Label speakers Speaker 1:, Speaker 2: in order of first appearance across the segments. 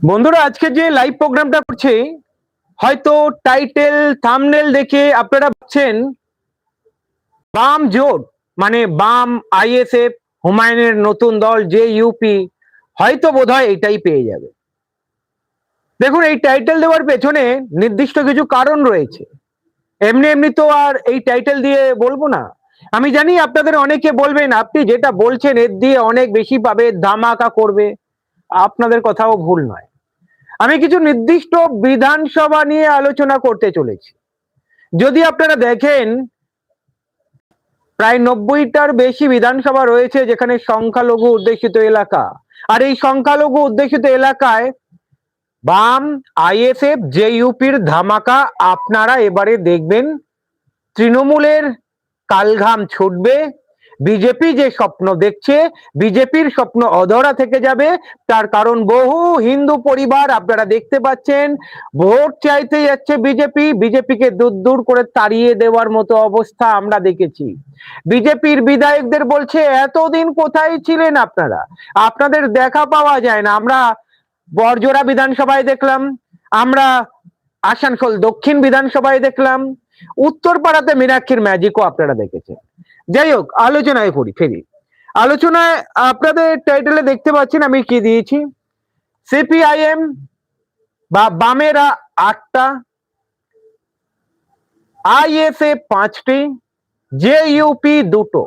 Speaker 1: বন্ধুরা, আজকে যে লাইভ প্রোগ্রামটা করছে, হয়তো টাইটেল থামনেল দেখে আপনারা ভাবছেন, বাম জোট মানে বাম আইএসএফ হুমায়ুনের নতুন দল যে ইউপি হয়তো বোধহয় এটাই পেয়ে যাবে। দেখুন, এই টাইটেল দেওয়ার পেছনে নির্দিষ্ট কিছু কারণ রয়েছে। এমনি এমনি তো আর এই টাইটেল দিয়ে বলব না। আমি জানি আপনাদের অনেকে বলবেন, আপনি যেটা বলছেন, এর দিয়ে অনেক বেশি পাবে, ধামাকা করবে। আপনাদের কথাও ভুল নয়। আমি কিছু নির্দিষ্ট বিধানসভা নিয়ে আলোচনা করতে চলেছি। যদি আপনারা দেখেন, প্রায় নব্বইটার বেশি বিধানসভা রয়েছে যেখানে সংখ্যালঘু উদ্দেশিত এলাকা। আর এই সংখ্যালঘু উদ্দেশিত এলাকায় বাম, আইএসএফ যে ইউপির ধামাকা আপনারা এবারে দেখবেন। তৃণমূলের কালঘাম ছুটবে বিজেপি যে স্বপ্ন দেখছে, বিজেপির স্বপ্ন অধরা থেকে যাবে। তার কারণ বহু হিন্দু পরিবার আপনারা দেখতে পাচ্ছেন, ভোট চাইতে যাচ্ছে বিজেপি। বিজেপিকে দূর দূর করে তাড়িয়ে দেওয়ার মতো অবস্থা আমরা দেখেছি। বিজেপির বিধায়কদের বলছে, এতদিন কোথায় ছিলেন আপনারা? আপনাদের দেখা পাওয়া যায় না। আমরা বরজোড়া বিধানসভায় দেখলাম, আমরা আসানসোল দক্ষিণ বিধানসভায় দেখলাম, উত্তরপাড়াতে মীনাক্ষীর ম্যাজিকও আপনারা দেখেছেন। যাই হোক, আলোচনায় করি ফেরি। আলোচনায় আপনাদের টাইটেলে দেখতে পাচ্ছেন আমি কি দিয়েছি? সিপিআইএম বা বামেরা আটটা, আইএসএ পাঁচটি জে ইউপি দুটো।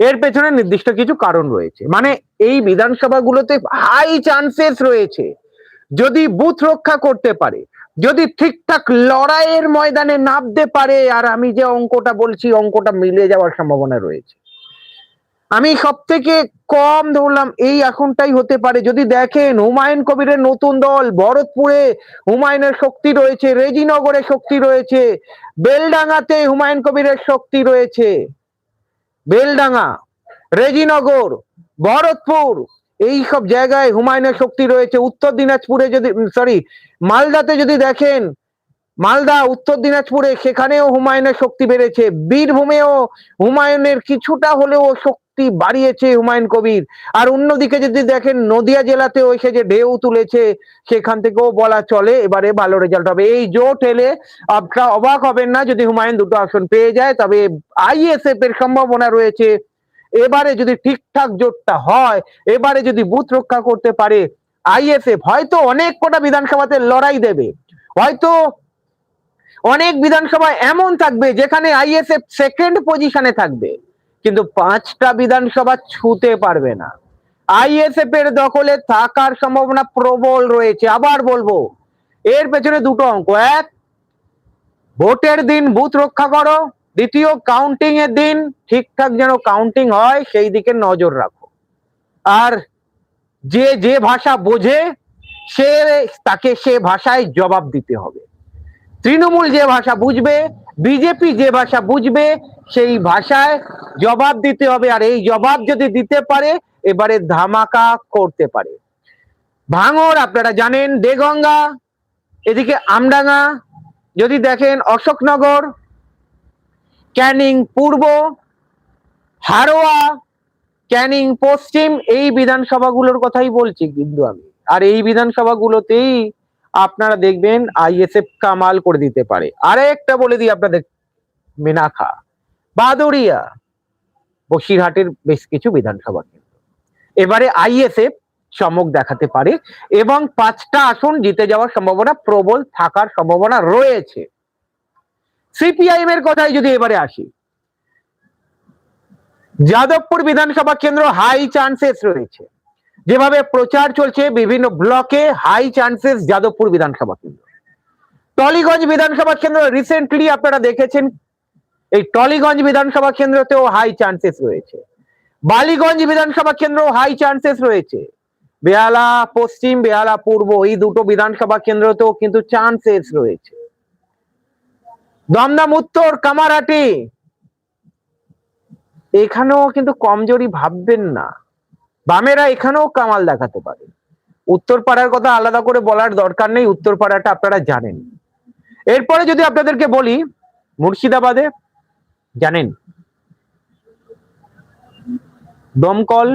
Speaker 1: এর পেছনে নির্দিষ্ট কিছু কারণ রয়েছে। মানে এই বিধানসভাগুলোতে হাই চান্সেস রয়েছে। যদি বুথ রক্ষা করতে পারে যদি ঠিকঠাক লড়াইয়ের ময়দানে নামতে পারে, আর আমি যে অঙ্কটা বলছি, অঙ্কটা মিলে যাওয়ার সম্ভাবনা রয়েছে। আমি সব থেকে কম ধরলাম, এই এখনটাই হতে পারে। যদি দেখেন হুমায়ুন কবিরের নতুন দল, ভরতপুরে হুমায়ুনের শক্তি রয়েছে, রেজিনগরে শক্তি রয়েছে, বেলডাঙ্গাতে হুমায়ুন কবিরের শক্তি রয়েছে। বেলডাঙ্গা, রেজিনগর, ভরতপুর এই সব জায়গায় হুমায়ুনের শক্তি রয়েছে। উত্তর দিনাজপুরে যদি সরি মালদাতে যদি দেখেন, মালদা, উত্তর দিনাজপুরে সেখানেও হুমায়ুনের শক্তি বেড়েছে। বীরভূমেও হুমায়ুনের কিছুটা হলেও শক্তি বাড়িয়েছে হুমায়ুন কবির। আর অন্যদিকে যদি দেখেন, নদিয়া জেলাতেও এসে যে ঢেউ তুলেছে, সেখান থেকেও বলা চলে, এবারে ভালো রেজাল্ট হবে। এই জোট এলে আপনারা অবাক হবেন না, যদি হুমায়ুন দুটো আসন পেয়ে যায়, তবে আইএসএফ এর সম্ভাবনা রয়েছে। এবারে যদি ঠিকঠাক জোটটা হয়, এবারে যদি বুথ রক্ষা করতে পারে, আইএসএফ হয়তো অনেক কটা বিধানসভাতে লড়াই দেবে। হয়তো অনেক বিধানসভা এমন থাকবে যেখানে আইএসএফ সেকেন্ড পজিশনে থাকবে। কিন্তু পাঁচটা বিধানসভা ছুতে পারবে না। আইএসএফ এর দখলে থাকার সম্ভাবনা প্রবল রয়েছে। আবার বলব, এর পেছনে দুটো অঙ্ক। এক, ভোটের দিন বুথ রক্ষা করো দ্বিতীয় কাউন্টিং এর দিন ঠিকঠাক যেন কাউন্টিং হয়, সেই দিকে নজর রাখো। আর যে যে ভাষা বোঝে, সে তাকে সে ভাষায় জবাব দিতে হবে। তৃণমূল যে ভাষা বুঝবে, বিজেপি যে ভাষা বুঝবে, সেই ভাষায় জবাব দিতে হবে। আর এই জবাব যদি দিতে পারে, এবারে ধামাকা করতে পারে। ভাঙর আপনারা জানেন, দেগঙ্গা, এদিকে আমডাঙ্গা, যদি দেখেন অশোকনগর ক্যানিং পূর্ব, হারোয়া, ক্যানিং পশ্চিম, এই বিধানসভাগুলোর কথাই বলছি কিন্তু আমি। আর এই বিধানসভাগুলোতেই আপনারা দেখবেন আইএসএফ কামাল করে দিতে পারে। আরেকটা বলে দিই আপনাদের, মেনাখা। বাদুরিয়া বসিরহাটের বেশ কিছু বিধানসভা কেন্দ্র। এবারে আইএসএফ চমক দেখাতে পারে এবং পাঁচটা আসন জিতে যাওয়ার সম্ভাবনা, প্রবল থাকার সম্ভাবনা রয়েছে। সিপিআইএম এর কথায় যদি এবারে আসি, যাদবপুর বিধানসভা কেন্দ্র হাই চান্সেস রয়েছে। যেভাবে প্রচার চলছে বিভিন্ন ব্লকে হাই চান্সেস যাদবপুর বিধানসভা কেন্দ্র। টলিগঞ্জ বিধানসভা কেন্দ্র রিসেন্টলি আপনারা দেখেছেন, এই টলিগঞ্জ বিধানসভা কেন্দ্রতেও হাই চান্সেস রয়েছে। বালিগঞ্জ বিধানসভা কেন্দ্র হাই চান্সেস রয়েছে। বেহালা, পশ্চিম, বেহালা, পূর্ব এই দুটো বিধানসভা কেন্দ্রতেও কিন্তু চান্সেস রয়েছে। দমদম, উত্তর, কামারহাটি। এখানেও কিন্তু কমজোরি ভাববেন না। বামেরা এখানেও কামাল দেখাতে পারে। উত্তর পাড়ার কথা আলাদা করে বলার দরকার নেই উত্তর পাড়াটা আপনারা জানেন। এরপরে যদি আপনাদেরকে বলি, মুর্শিদাবাদে, জানেন? দমকল,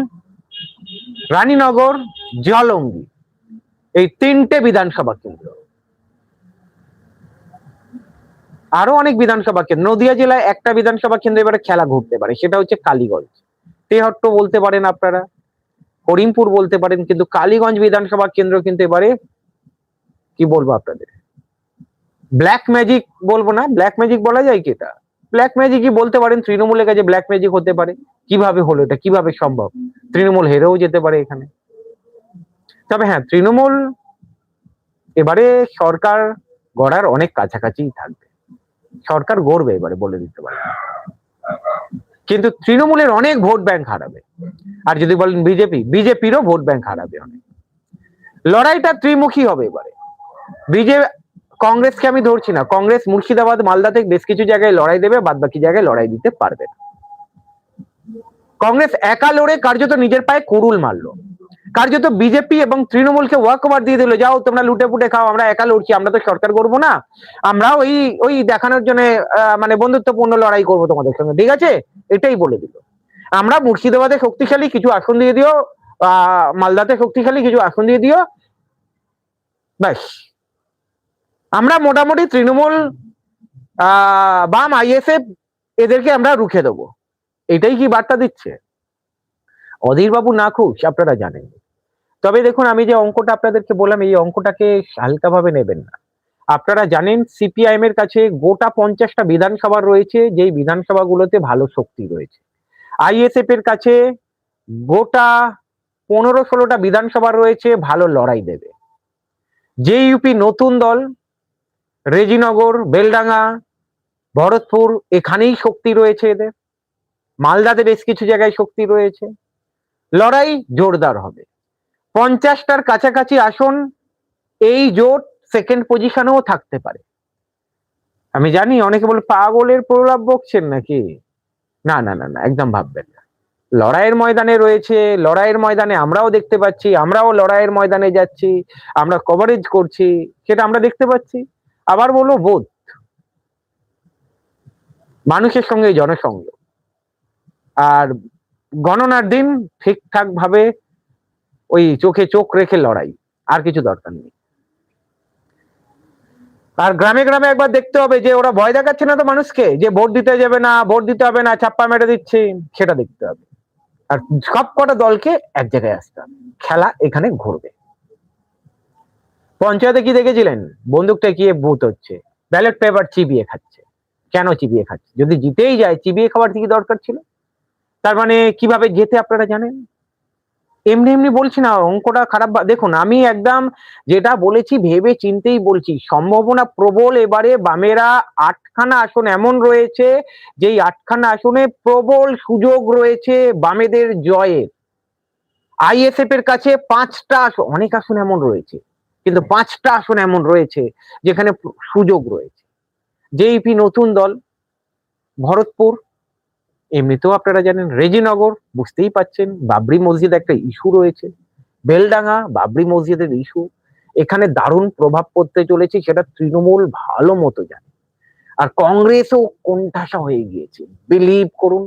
Speaker 1: রানীনগর, জলঙ্গি। এই তিনটে বিধানসভা কেন্দ্র। আরও অনেক বিধানসভা কেন্দ্র। নদিয়া জেলায় একটা বিধানসভা কেন্দ্র এবারে খেলা ঘুরতে পারে, সেটা হচ্ছে কালীগঞ্জ। তেহট্ট বলতে পারেন আপনারা, করিমপুর বলতে পারেন, কিন্তু কালীগঞ্জ বিধানসভা কেন্দ্র কিন্তু এবারে, কি বলব আপনাদের? ব্ল্যাক ম্যাজিক বলব না ব্ল্যাক ম্যাজিক বলা যায় কি এটা? ব্ল্যাক ম্যাজিকই বলতে পারেন, তৃণমূলের কাছে ব্ল্যাক ম্যাজিক হতে পারে। কীভাবে হলো এটা? কীভাবে সম্ভব? তৃণমূল হেরেও যেতে পারে এখানে। তবে হ্যাঁ তৃণমূল এবারে সরকার গড়ার অনেক কাছাকাছি থাকবে। সরকার গড়বে এবারে বলে দিতে পারে। কিন্তু তৃণমূলের অনেক ভোট ব্যাংক হারাবে। আর যদি বলেন বিজেপি, বিজেপিরও ভোট ব্যাংক হারাবে অনেক। লড়াইটা ত্রিমুখী হবে এবারে। বিজে, কংগ্রেসকে আমি ধরছি না। কংগ্রেস মুর্শিদাবাদ, মালদাতে বেশ কিছু জায়গায় লড়াই দেবে বাদ বাকি জায়গায় লড়াই দিতে পারবে না। কংগ্রেস একা লড়ে কার্যত নিজের পায়ে কুড়ুল মারলো। কার্যত বিজেপি এবং তৃণমূলকে ওয়াক ওভার দিয়ে দিল, যাও তোমরা লুটে পুটে খাও, আমরা একা লড়ছি, আমরা তো সরকার করব না। আমরা ওই ওই দেখানোর জন্য মানে বন্ধুত্বপূর্ণ লড়াই করব তোমাদের সঙ্গে, ঠিক আছে? এটাই বলে দিল। আমরা মুর্শিদাবাদে শক্তিশালী কিছু আসন দিয়ে দিও মালদাতে শক্তিশালী কিছু আসন দিয়ে দিও, ব্যাস। আমরা মোটামুটি তৃণমূল বাম আইএসএফ, এদেরকে আমরা রুখে দেবো। এটাই কি বার্তা দিচ্ছে? অধীরবাবু না খুশ আপনারা জানেন। তবে দেখুন, আমি যে অঙ্কটা আপনাদেরকে বললাম, এই অঙ্কটাকে হালকাভাবে নেবেন না। আপনারা জানেন সিপিআইএম এর কাছে গোটা পঞ্চাশটা বিধানসভা রয়েছে, যেই বিধানসভাগুলোতে ভালো শক্তি রয়েছে। আইএসএফ এর কাছে গোটা পনেরো ষোলোটা বিধানসভা রয়েছে, ভালো লড়াই দেবে। যে ইউপি নতুন দল, রেজিনগর, বেলডাঙ্গা, ভরতপুর, এখানেই শক্তি রয়েছে এদের। মালদাতে বেশ কিছু জায়গায় শক্তি রয়েছে। লড়াই জোরদার হবে। পঞ্চাশটার কাছাকাছি আসন, এই জোট সেকেন্ড পজিশনেও থাকতে পারে। আমি জানি অনেকে বলে পাগলের প্রলাপ বকছেন নাকি? না না না না, একদম ভাববেন না। লড়াইয়ের ময়দানে রয়েছে, লড়াইয়ের ময়দানে আমরাও দেখতে পাচ্ছি, আমরাও লড়াইয়ের ময়দানে যাচ্ছি, আমরা কভারেজ করছি, সেটা আমরা দেখতে পাচ্ছি। আবার বলব বোধ মানুষের সঙ্গে জনসংযোগ। আর গণনার দিন ঠিকঠাক ভাবে ওই চোখে চোখ রেখে লড়াই, আর কিছু দরকার নেই। আর গ্রামে গ্রামে একবার দেখতে হবে যে ওরা ভয় দেখাচ্ছে না তো মানুষকে, যে ভোট দিতে যাবে না, ভোট দিতে হবে না, ছাপ্পা মেরে দিচ্ছে, সেটা দেখতে হবে। আর সব কটা দলকে এক জায়গায় আসতে হবে। খেলা এখানে ঘুরবে। পঞ্চায়েতে কি দেখেছিলেন? বন্দুক টেকিয়ে ভূত হচ্ছে? ব্যালট পেপার চিবিয়ে খাচ্ছে। কেন চিবিয়ে খাচ্ছে? যদি জিতেই যায়, চিবিয়ে খাবার কি দরকার ছিল? তার মানে কীভাবে যেতে আপনারা জানেন? এমনি এমনি বলছি না, অঙ্কটা খারাপ দেখুন আমি একদম যেটা বলেছি ভেবে চিনতেই বলছি, সম্ভাবনা প্রবল এবারে বামেরা আটখানা আসন এমন রয়েছে যেই আটখানা আসনে প্রবল সুযোগ রয়েছে বামেদের জয়ের আইএসএফ এর কাছে পাঁচটা আসন, অনেক আসন এমন রয়েছে, কিন্তু পাঁচটা আসন এমন রয়েছে যেখানে সুযোগ রয়েছে। জেইপি নতুন দল, ভরতপুর এমনিতেও আপনারা জানেন, রেজিনগর, বুঝতেই পাচ্ছেন, বাবরি মসজিদ একটা ইস্যু রয়েছে। বেলডাঙ্গা, বাবরি মসজিদের ইস্যু এখানে দারুণ প্রভাব পড়তে চলেছে, সেটা তৃণমূল ভালো মতো জানে। আর কংগ্রেসও কোণঠাসা হয়ে গিয়েছে। বিলিভ করুন।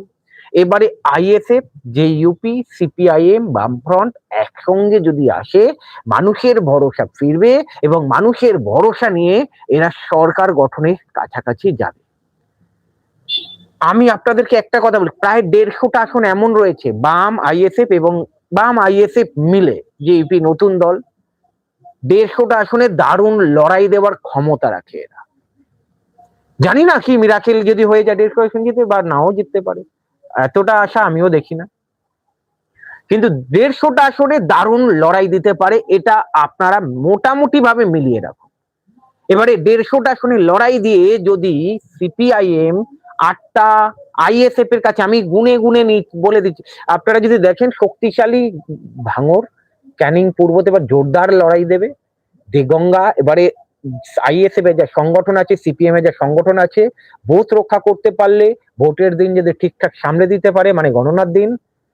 Speaker 1: এবারে আইএসএফ যে ইউপি সিপিআইএম বামফ্রন্ট একসঙ্গে যদি আসে, মানুষের ভরসা ফিরবে এবং মানুষের ভরসা নিয়ে এরা সরকার গঠনের কাছাকাছি যাবে। আমি আপনাদেরকে একটা কথা বলি, প্রায় দেড়শোটা আসন এমন রয়েছে, বাম, আইএসএফ এবং বাম, আইএসএফ মিলে, যে ইউপি নতুন দল, দেড়শোটা আসনে দারুণ লড়াই দেওয়ার ক্ষমতা রাখে এরা। জানি না কি মিরাকেল যদি হয়ে যায় দেড়শো আসন জিতে বা নাও জিততে পারে, এতটা আশা আমিও দেখি না। কিন্তু দেড়শোটা আসনে দারুণ লড়াই দিতে পারে, এটা আপনারা মোটামুটি ভাবে মিলিয়ে রাখুন। এবারে দেড়শোটা আসনে লড়াই দিয়ে যদি সিপিআইএম আটটা আইএসএফ এর কাছে আমি গুনে গুনে নি বলে দিচ্ছি। আপনারা যদি দেখেন, শক্তিশালী ভাঙর, ক্যানিং পূর্বতে এবার জোরদার লড়াই দেবে। দেগঙ্গা এবারে আইএসএফ এর যা সংগঠন আছে সিপিএম এর যা সংগঠন আছে ভোট রক্ষা করতে পারলে ভোটের দিন যদি ঠিকঠাক সামলে দিতে পারে মানে গণনার দিন,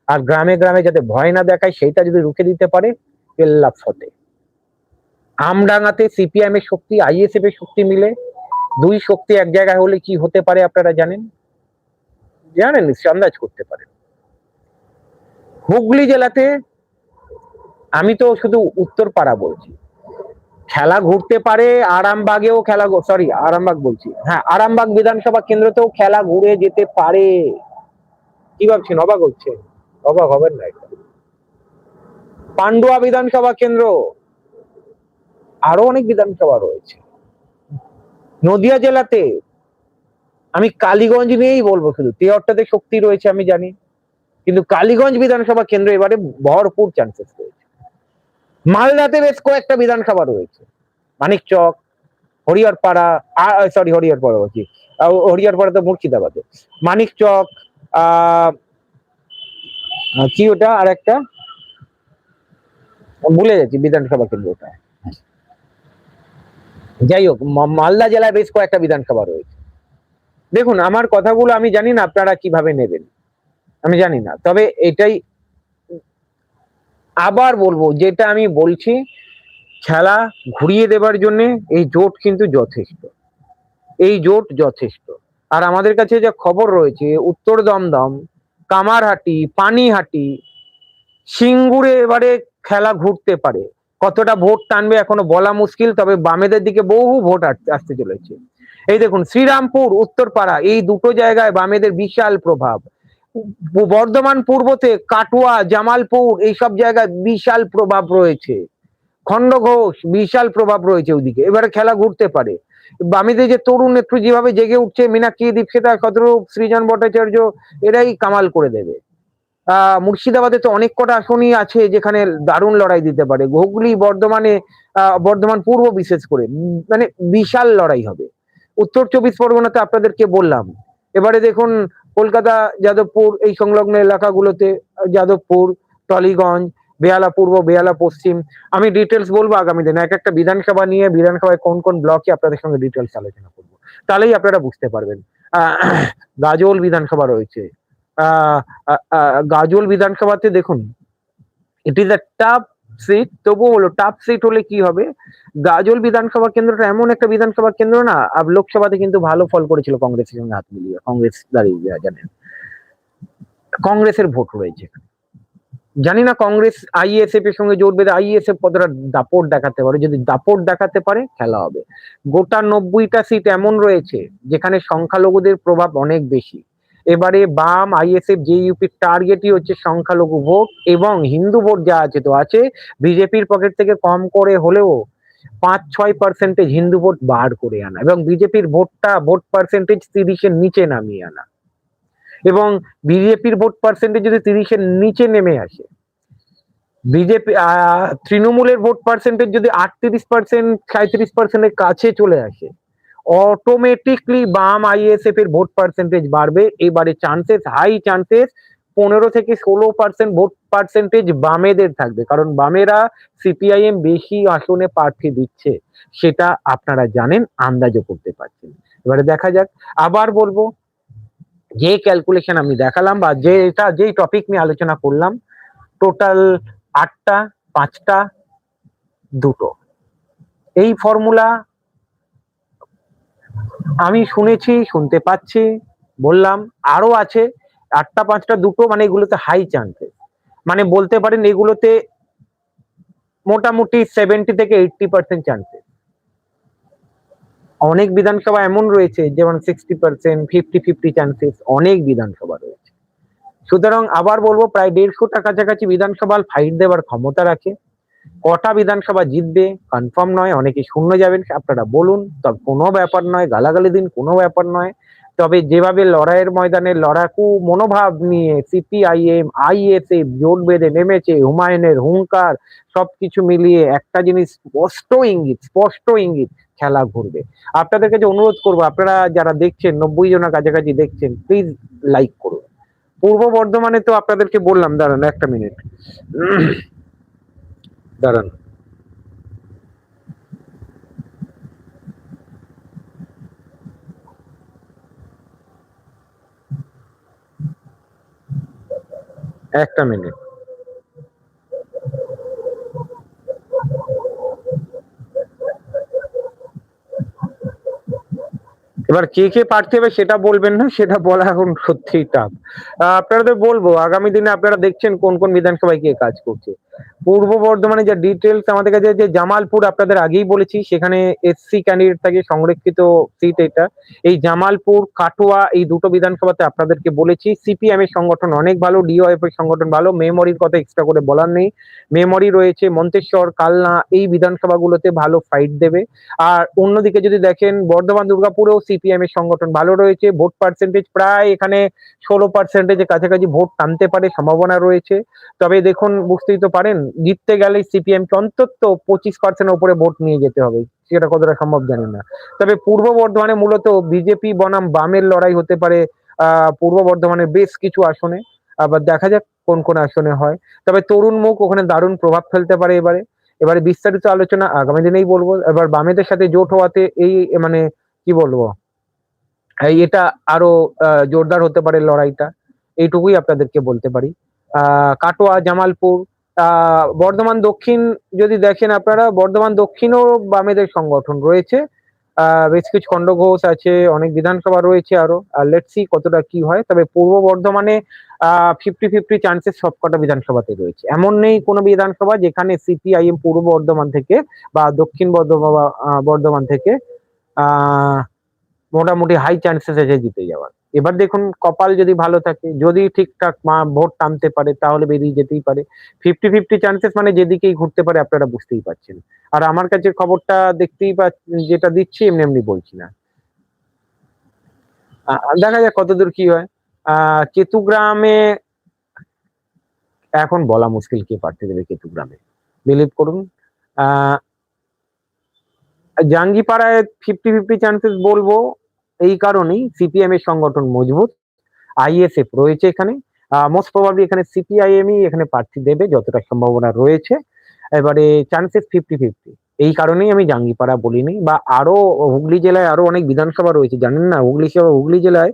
Speaker 1: আর গ্রামে গ্রামে যাতে ভয় না দেখায় সেটা যদি রুখে দিতে পারে কেল্লা ফতে। আমডাঙ্গাতে সিপিএম এর শক্তি আইএসএফ এর শক্তি মিলে দুই শক্তি এক জায়গায় হলে কি হতে পারে আপনারা জানেন? জানেন নিশ্চয় আন্দাজ করতে পারেন। হুগলি জেলাতে আমি তো শুধু উত্তরপাড়া বলছি। খেলা ঘুরতে পারে, আরামবাগেও খেলা সরি আরামবাগ বলছি। হ্যাঁ আরামবাগ বিধানসভা কেন্দ্রতেও খেলা ঘুরে যেতে পারে। কি ভাবছেন? অবাক হচ্ছে অবাক হবেন না এটা। পান্ডুয়া বিধানসভা কেন্দ্র। আরও অনেক বিধানসভা রয়েছে। নদিয়া জেলাতে আমি কালীগঞ্জ নিয়েই বলব শুধু। তেহট্টাতে শক্তি রয়েছে আমি জানি। কিন্তু কালীগঞ্জ বিধানসভা কেন্দ্র এবারে ভরপুর চান্সেস রয়েছে। মালদাতে বেশ কয়েকটা বিধানসভা রয়েছে। মানিকচক হরিহরপাড়া সরি হরিহরপাড়া বলছি। আহ, হরিহরপাড়া তো মুর্শিদাবাদে। মানিকচক আহ, কি ওটা? আর একটা ভুলে যাচ্ছি বিধানসভা কেন্দ্রটা। যাই হোক মালদা জেলায় বেশ কয়েকটা বিধানসভা রয়েছে। দেখুন, আমার কথাগুলো আমি জানি না আপনারা কীভাবে নেবেন। আমি জানি না, তবে এটাই আবার বলব, যেটা আমি বলছি, খেলা ঘুরিয়ে দেবার জন্য এই জোট কিন্তু যথেষ্ট। এই জোট যথেষ্ট। আর আমাদের কাছে যে খবর রয়েছে, উত্তর দমদম, কামারহাটি, পানিহাটি, সিঙ্গুরে এবারে খেলা ঘুরতে পারে। কতটা ভোট টানবে এখনও বলা মুশকিল, তবে বামেদের দিকে বহু ভোট আস- আসতে চলেছে। এই দেখুন, শ্রীরামপুর, উত্তরপাড়া, এই দুটো জায়গায় বামেদের বিশাল প্রভাব। বর্ধমান পূর্বতে কাটুয়া, জামালপুর, এইসব জায়গায় বিশাল প্রভাব রয়েছে। খণ্ডঘোষ, বিশাল প্রভাব রয়েছে ওইদিকে এবারে খেলা ঘুরতে পারে। বামেদের যে তরুণ একটু যেভাবে জেগে উঠছে, মীনাক্ষী দীক্ষিতা কতরূপ, সৃজন ভট্টাচার্য, এরাই কামাল করে দেবে। মুর্শিদাবাদে তো অনেক কটা আসনই আছে যেখানে দারুণ লড়াই দিতে পারে। হুগলি বর্ধমানে বর্ধমান পূর্ব বিশেষ করে মানে বিশাল লড়াই হবে। উত্তর চব্বিশ পরগনাতে আপনাদেরকে বললাম। এবারে দেখুন কলকাতা যাদবপুর এই সংলগ্ন এলাকাগুলোতে যাদবপুর টলিগঞ্জ বেহালা পূর্ব বেহালা পশ্চিম আমি ডিটেলস বলব আগামী দিনে। এক একটা বিধানসভা নিয়ে বিধানসভায় কোন কোন ব্লকে আপনাদের সঙ্গে ডিটেলস আলোচনা করব। তাহলেই আপনারা বুঝতে পারবেন। আহ, গাজল বিধানসভা রয়েছে। গাজল বিধানসভাতে দেখুন it is a tough seat তবুও হলো টাফ সিট হলে কি হবে? গাজল বিধানসভা কেন্দ্রটা এমন একটা বিধানসভা কেন্দ্র না, আর লোকসভাতে কিন্তু ভালো ফল করেছিল কংগ্রেসের সঙ্গে হাত মিলিয়ে, কংগ্রেস দাঁড়িয়ে জানেন। কংগ্রেসের ভোট রয়েছে। জানি না কংগ্রেস আইএসএফ এর সঙ্গে জোট বেঁধে আইএসএফ কতটা দাপট দেখাতে পারে? যদি দাপট দেখাতে পারে, খেলা হবে। গোটা নব্বইটা সিট এমন রয়েছে, যেখানে সংখ্যালঘুদের প্রভাব অনেক বেশি। এবারে বাম আইএসএফ জেইউপির টার্গেটই হচ্ছে সংখ্যালঘু ভোট এবং হিন্দু ভোট যা আছে তো আছে, বিজেপির পকেট থেকে কম করে হলেও পাঁচ ছয় পার্সেন্টেজ হিন্দু ভোট বার করে আনা এবং বিজেপির ভোটটা, ভোট পার্সেন্টেজ তিরিশের নিচে নামিয়ে আনা এবং বিজেপির ভোট পার্সেন্টেজ যদি তিরিশের নিচে নেমে আসে, বিজেপি তৃণমূলের ভোট পার্সেন্টেজ যদি আটত্রিশ পার্সেন্ট সাঁত্রিশ পার্সেন্টের কাছে চলে আসে অটোমেটিকলি বাম আইএসএফ এর ভোট পার্সেন্টেজ বাড়বে। এবারে চান্সেস হাই চান্সেস পনেরো থেকে ষোলো পার্সেন্ট ভোট পার্সেন্টেজ বামেদের থাকবে। কারণ বামেরা সিপিআইএম বেশি আসনে প্রার্থী দিচ্ছে, সেটা আপনারা জানেন, আন্দাজও করতে পারছেন। এবারে দেখা যাক, আবার বলব, যে ক্যালকুলেশন আমি দেখালাম বা যেটা যেই টপিক নিয়ে আলোচনা করলাম টোটাল আটটা, পাঁচটা, দুটো। এই ফর্মুলা আমি শুনেছি, শুনতে পাচ্ছি, বললাম, আরও আছে, আটটা, পাঁচটা, দুটো মানে এগুলোতে হাই চান্সেস মানে বলতে পারেন এগুলোতে মোটামুটি সেভেন্টি থেকে এইটটি পার্সেন্ট চান্সেস অনেক বিধানসভা এমন রয়েছে, যেমন sixty percent fifty fifty chances অনেক বিধানসভা রয়েছে। সুতরাং আবার বলব, প্রায় দেড়শো দেড়শোটা কাছাকাছি বিধানসভা ফাইট দেওয়ার ক্ষমতা রাখে। কটা বিধানসভা জিতবে কনফার্ম নয় অনেকে শূন্য যাবেন, আপনারা বলুন। তবে কোনো ব্যাপার নয়, গালাগালি দিন, কোনো ব্যাপার নয়। তবে যেভাবে লড়াইয়ের ময়দানে লড়াকু মনোভাব নিয়ে সিপিআইএম, আইএসএফ জোট বেঁধে নেমেছে, হুমায়ুনের হুঙ্কার, সবকিছু মিলিয়ে একটা জিনিস স্পষ্ট ইঙ্গিত স্পষ্ট ইঙ্গিত, খেলা ঘুরবে। আপনাদের কাছে অনুরোধ করব, আপনারা যারা দেখছেন, নব্বই জনের কাছাকাছি দেখছেন প্লিজ লাইক করুন। পূর্ব বর্ধমানে তো আপনাদেরকে বললাম, দাঁড়ান একটা মিনিট দাঁড়ান। একটা মিনিট। এবার কে কে প্রার্থী হবে সেটা বলবেন না, সেটা বলা এখন সত্যিই টাফ। আপনাদের বলব, আগামী দিনে আপনারা দেখছেন কোন কোন বিধানসভায় কে কাজ করছে। পূর্ব বর্ধমানে যা ডিটেলস আমাদের কাছে যে জামালপুর আপনাদের আগেই বলেছি, সেখানে এসসি ক্যান্ডিডেট থাকে, সংরক্ষিত সিট এটা। এই জামালপুর, কাটোয়া, এই দুটো বিধানসভাতে আপনাদেরকে বলেছি সিপিএম এর সংগঠন অনেক ভালো ডিওএফ এর সংগঠন ভালো মেমোরির কথা এক্সট্রা করে বলার নেই। মেমোরি রয়েছে মন্তেশ্বর, কালনা, এই বিধানসভাগুলোতে ভালো ফাইট দেবে। আর অন্যদিকে যদি দেখেন, বর্ধমান, দুর্গাপুরেও সিপিএম এর সংগঠন ভালো রয়েছে ভোট পার্সেন্টেজ প্রায় এখানে ষোলো পার্সেন্টেজের কাছাকাছি ভোট টানতে পারে, সম্ভাবনা রয়েছে। তবে দেখুন, বুঝতেই তো পারেন জিততে গেলে সিপিএম কে অন্তত পঁচিশ পার্সেন্ট উপরে ভোট নিয়ে যেতে হবে, সেটা কতটা সম্ভব জানি না। তবে পূর্ব বর্ধমানে মূলত বিজেপি বনাম বামের লড়াই হতে পারে পূর্ব বর্ধমানের বেশ কিছু আসনে, আবার দেখা যাক কোন কোন আসনে হয়। তবে তরুণ মুখ ওখানে দারুণ প্রভাব ফেলতে পারে এবারে। এবারে বিস্তারিত আলোচনা আগামী দিনেই বলব। এবার বামেদের সাথে জোট হওয়াতে এই মানে কি বলব? এটা আরও জোরদার হতে পারে লড়াইটা। এইটুকুই আপনাদেরকে বলতে পারি। আহ, কাটোয়া, জামালপুর বর্ধমান দক্ষিণ যদি দেখেন আপনারা, বর্ধমান দক্ষিণও বামেদের সংগঠন রয়েছে। বেশ কিছু খণ্ড ঘোষ আছে, অনেক বিধানসভা রয়েছে আরও। লেটসি কতটা কি হয়। তবে পূর্ব বর্ধমানে ফিফটি ফিফটি চান্সেস সবকটা বিধানসভাতে রয়েছে। এমন নেই কোনো বিধানসভা যেখানে সিপিআইএম পূর্ব বর্ধমান থেকে বা দক্ষিণ বর্ধমান বর্ধমান থেকে মোটামুটি হাই চান্সেস আছে জিতে যাওয়ার। এবার দেখুন কপাল যদি ভালো থাকে, যদি ঠিকঠাক মা ভোট টানতে পারে, তাহলে বেরিয়ে যেতেই পারে। ফিফটি ফিফটি চান্সেস মানে যেদিকেই ঘুরতে পারে আপনারা বুঝতেই পারছেন। আর আমার কাছে খবরটা দেখতেই পাচ্ছেন যেটা দিচ্ছি এমনি এমনি বলছি না। দেখা যাক কতদূর কি হয়। আহ কেতুগ্রামে এখন বলা মুশকিল কে প্রার্থী দেবে কেতুগ্রামে। বিলিভ করুন। আহ জাঙ্গিপাড়ায় ফিফটি ফিফটি চান্সেস বলব। এই কারণেই সিপিএম এর সংগঠন মজবুত। আইএসএফ রয়েছে এখানে। মোস্ট প্রবাবলি এখানে সিপিআইএমই এখানে প্রার্থী দেবে, যতটা সম্ভাবনা রয়েছে। এবারে চান্সেস ফিফটি ফিফটি এই কারণেই আমি জাঙ্গিপাড়া বলিনি, বা আরও হুগলি জেলায় আরও অনেক বিধানসভা রয়েছে। জানেন না, হুগলি সভা হুগলি জেলায়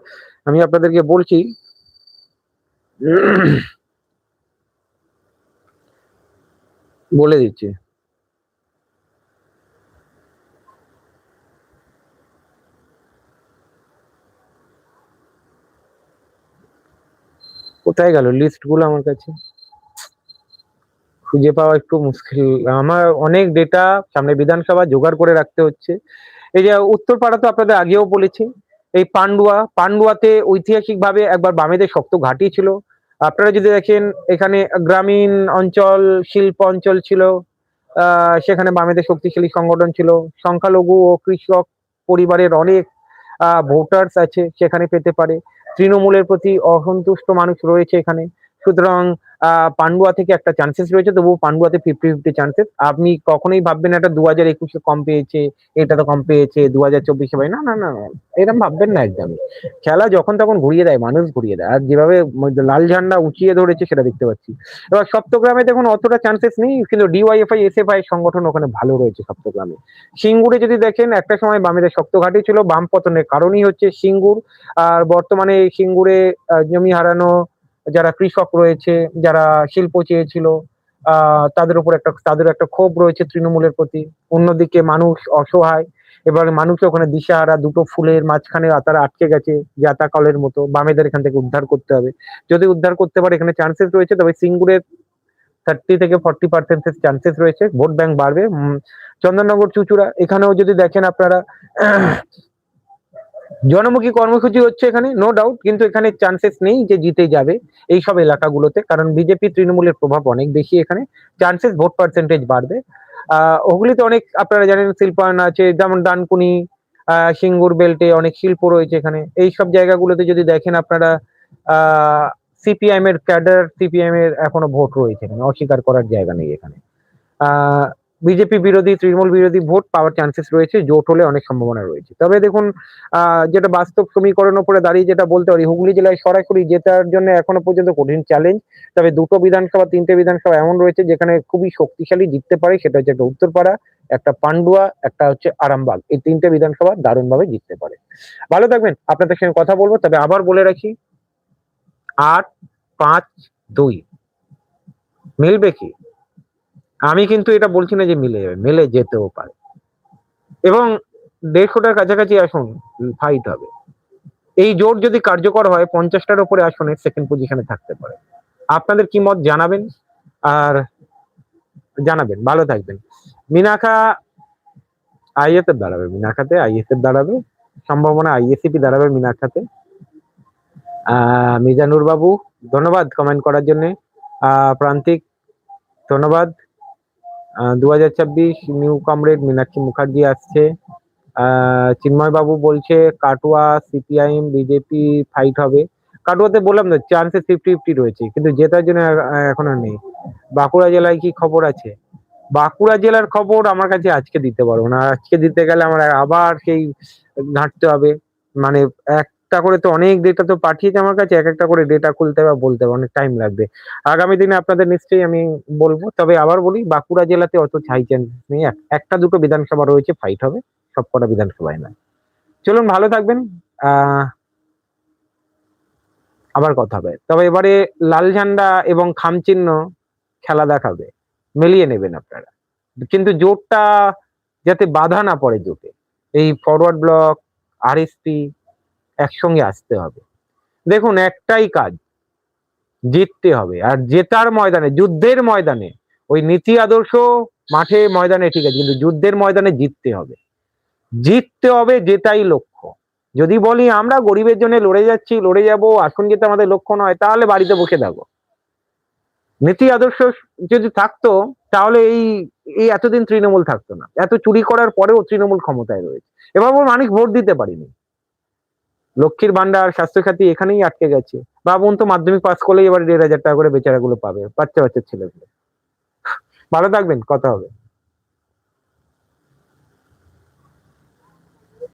Speaker 1: আমি আপনাদেরকে বলছি, বলে দিচ্ছি। কোথায় গেল? লিস্টগুলো আমার কাছে খুঁজে পাওয়া একটু মুশকিল। আমার অনেক ডেটা সামনে বিধানসভা জোগাড় করে রাখতে হচ্ছে। এই যে উত্তরপাড়া তো আপনাদের আগেও বলেছি। এই পান্ডুয়া, পান্ডুয়াতে ঐতিহাসিকভাবে একবার বামেদের শক্ত ঘাঁটি ছিল। আপনারা যদি দেখেন, এখানে গ্রামীণ অঞ্চল, শিল্প অঞ্চল ছিল। সেখানে বামেদের শক্তিশালী সংগঠন ছিল। সংখ্যালঘু ও কৃষক পরিবারের অনেক ভোটার্স আছে সেখানে পেতে পারে। তৃণমূলের প্রতি অসন্তুষ্ট মানুষ রয়েছে এখানে। সুতরাং পান্ডুয়া থেকে একটা চান্সেস রয়েছে, তবুও পান্ডুয়াতে ফিফটি ফিফটি চান্সেস আপনি কখনোই ভাববেন এটা দু হাজার একুশে কম পেয়েছে, এটা তো কম পেয়েছে দু হাজার চব্বিশে ভাই। না না না এরকম ভাববেন না একদমই। খেলা যখন তখন ঘুরিয়ে দেয়, মানুষ ঘুরিয়ে দেয়। আর যেভাবে লাল ঝান্ডা উঁচিয়ে ধরেছে, সেটা দেখতে পাচ্ছি। এবার সপ্তগ্রামে দেখুন, অতটা চান্সেস নেই, কিন্তু ডিওয়াইএফআই এসএফআই সংগঠন ওখানে ভালো রয়েছে সপ্তগ্রামে। সিঙ্গুরে যদি দেখেন, একটা সময় বামেদের শক্ত ঘাঁটি ছিল বাম পতনের কারণই হচ্ছে সিঙ্গুর। আর বর্তমানে সিঙ্গুরে জমি হারানো যারা কৃষক রয়েছে, যারা শিল্প চেয়েছিল তাদের উপর একটা, তাদের একটা ক্ষোভ রয়েছে তৃণমূলের প্রতি। অন্যদিকে মানুষ অসহায়, এবার মানুষ ওখানে দিশাহারা, দুটো ফুলের মাঝখানে তারা আটকে গেছে জাতাকলের মতো, বামেদের এখান থেকে উদ্ধার করতে হবে। যদি উদ্ধার করতে পারে, এখানে চান্সেস রয়েছে, তবে সিঙ্গুরের থার্টি থেকে ফর্টি পার্সেন্ট চান্সেস রয়েছে, ভোট ব্যাংক বাড়বে। চন্দননগর, চুচুড়া, এখানেও যদি দেখেন আপনারা জনমুখী কর্মসূচি হচ্ছে এখানে নো ডাউট কিন্তু এখানে চান্সেস নেই যে জিতে যাবে এই সব এলাকাগুলোতে, কারণ বিজেপি তৃণমূলের প্রভাব অনেক বেশি এখানে চান্সেস ভোট পার্সেন্টেজ বাড়বে। আহ, হুগলিতে অনেক আপনারা জানেন শিল্পায়ন আছে, যেমন ডানকুনি সিঙ্গুর বেল্টে অনেক শিল্প রয়েছে এখানে। এই সব জায়গাগুলোতে যদি দেখেন আপনারা সিপিআইএম এর ক্যাডার সিপিআইএম এর এখনও ভোট রয়েছে এখানে, অস্বীকার করার জায়গা নেই এখানে। বিজেপি বিরোধী, তৃণমূল বিরোধী ভোট পাওয়ার চান্সেস রয়েছে, জোট হলে অনেক সম্ভাবনা রয়েছে। তবে দেখুন যেটা বাস্তব সমীকরণ উপরে দাঁড়িয়ে যেটা বলতে পারি, হুগলি জেলায় সরাসরি জেতার জন্য এখনও পর্যন্ত কঠিন চ্যালেঞ্জ তবে দুটো বিধানসভা, তিনটে বিধানসভা এমন রয়েছে যেখানে খুবই শক্তিশালী জিততে পারে, সেটা হচ্ছে একটা উত্তরপাড়া, একটা পান্ডুয়া, একটা হচ্ছে আরামবাগ। এই তিনটে বিধানসভা দারুণভাবে জিততে পারে। ভালো থাকবেন, আপনাদের সঙ্গে কথা বলব, তবে আবার বলে রাখি, আট, পাঁচ, দুই। মিলবে কি? আমি কিন্তু এটা বলছি না যে মিলে যাবে, মিলে যেতেও পারে। এবং দেড়শোটার কাছাকাছি আসুন ফাইট হবে। এই জোট যদি কার্যকর হয়, পঞ্চাশটার উপরে আসনে সেকেন্ড পজিশনে থাকতে পারে। আপনাদের কি মত জানাবেন? আর জানাবেন, ভালো থাকবেন। মিনাখা আইএস এর দাঁড়াবে মিনাখাতে আইএস এর দাঁড়াবে, সম্ভাবনা আইএসিপি দাঁড়াবে মিনাখাতে মিজানুর বাবু ধন্যবাদ কমেন্ট করার জন্য। প্রান্তিক, ধন্যবাদ। দু হাজার ছাব্বিশ নিউ কমরেড মীনাক্ষী মুখার্জি আসছে। চিন্ময় বাবু বলছে, কাটুয়া, সিপিআইএম, বিজেপি ফাইট হবে। কাটুয়াতে বললাম না চান্সেস ফিফটি ফিফটি রয়েছে, কিন্তু জেতার জন্য এখন নেই। বাঁকুড়া জেলায় কি খবর আছে? বাঁকুড়া জেলার খবর আমার কাছে আজকে দিতে পারব না। আজকে দিতে গেলে আমার আবার সেই ঘাঁটতে হবে। মানে একটা করে তো অনেক ডেটা তো পাঠিয়েছে আমার কাছে, এক একটা করে ডেটা খুলতে হবে বলতে হবে, অনেক টাইম লাগবে। আগামী দিনে আপনাদের নিশ্চয়ই আমি বলব, তবে আবার বলি, বাঁকুড়া জেলাতে অত ছাই চান্স নেই একটা দুটো বিধানসভা রয়েছে ফাইট হবে, সবকটা বিধানসভায় না চলুন, ভালো থাকবেন আবার কথা হবে। তবে এবারে লাল ঝান্ডা এবং খামচিহ্ন খেলা দেখাবে, মিলিয়ে নেবেন আপনারা। কিন্তু জোটটা যাতে বাধা না পড়ে জোটে, এই ফরওয়ার্ড ব্লক আরএসপি একসঙ্গে আসতে হবে। দেখুন, একটাই কাজ, জিততে হবে। আর জেতার ময়দানে, যুদ্ধের ময়দানে, ওই নীতি আদর্শ মাঠে, ময়দানে ঠিক আছে, কিন্তু যুদ্ধের ময়দানে জিততে হবে। জিততে হবে জেতাই লক্ষ্য। যদি বলি আমরা গরিবের জন্য লড়ে যাচ্ছি, লড়ে যাব, আসন যেতে আমাদের লক্ষ্য নয়, তাহলে বাড়িতে বসে থাকো নীতি আদর্শ যদি থাকতো, তাহলে এই এই এতদিন তৃণমূল থাকতো না। এত চুরি করার পরেও তৃণমূল ক্ষমতায় রয়েছে। এবার মানুষ ভোট দিতে পারিনি। লক্ষ্মীর ভান্ডার, স্বাস্থ্যসাথী এখানেই আটকে গেছে। বাবন তো মাধ্যমিক পাস করলেই এবার দেড় হাজার টাকা করে বেচারাগুলো পাবে বাচ্চা বাচ্চা ছেলেগুলো। ভালো থাকবেন, কথা হবে।